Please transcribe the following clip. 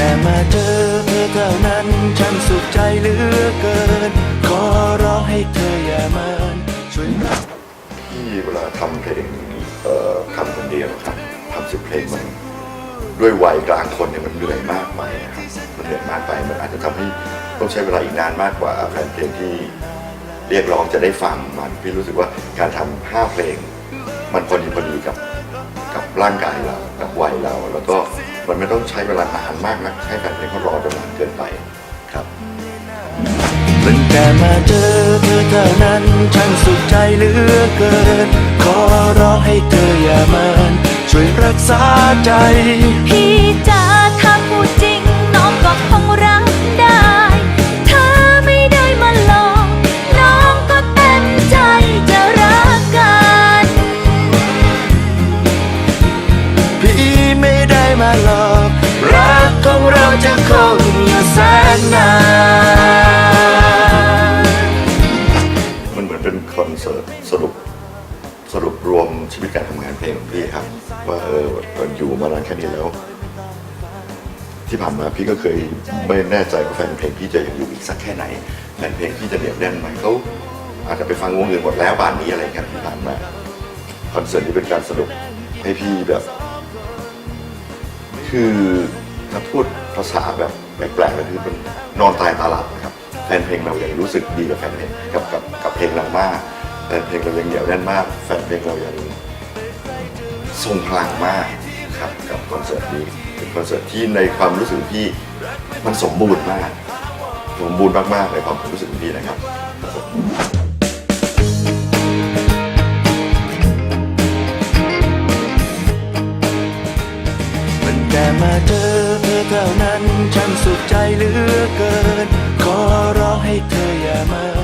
แต่มาเจอเธอเท่านั้นฉันสุขใจเหลือเกิน ขอร้องให้เธออย่าเมินช่วยรักที่เวลาทำเพลงเอ่อทำคนเดียวครับทำสิบเพลงมันด้วยวัยกลางคนเนี่ยมันเหนื่อยมากไปครับมันเหนื่อยมากไปมันอาจจะทำให้ต้องใช้เวลาอีกนานมากกว่าแฟนเพลงที่เรียกร้องจะได้ฟังมันพี่รู้สึกว่าการทำห้าเพลง มันพอดีพอดีกับกับร่างกายเรากับวัยเราแล้วก็ มันไม่ต้องใช้เวลานานมากนะให้แฟนเพลงเขารอจนนานเกินไปครับตั้งแต่มาเจอเธอเท่านั้นฉันสุขใจเหลือเกิน ขอร้องให้เธออย่าเมินช่วยรักษาใจพี่จ๋ นนามันเหมือนเป็นคอนเสิร์ตสรุปสรุปรวมชีวิตการทำงานเพลงของพี่ครับ ว่าเออตอนอยู่มานานแค่นี้แล้ว ที่ผ่านมาพี่ก็เคยไม่แน่ใจว่าแฟนเพลงพี่จะยังอยู่อีกสักแค่ไหนแฟนเพลงพี่จะเหนียวแน่นไหมเขาอาจจะไปฟังวงอื่นหมดแล้วป่านนี้อะไรกันที่ผ่านมาคอนเสิร์ตนี้เป็นการสรุปให้พี่แบบ คือถ้าพูดภาษาแบบ แปลกๆก็คือเป็นนอนตายตาหลับนะครับแฟนเพลงเรายังรู้สึกดีกับแฟนเพลงกับกับกับเพลงเรามากแฟนเพลงเรายังเหนียวแน่นมาก แฟนเพลงเรายังทรงพลังมากครับกับคอนเสิร์ตนี้เป็นคอนเสิร์ตที่ในความรู้สึกพี่มันสมบูรณ์มากสมบูรณ์มากๆในความรู้สึกพี่นะครับตั้งแต่มาเจอเธอเท่านั้น ฉันสุขใจเหลือเกิน ขอร้องให้เธออย่ามา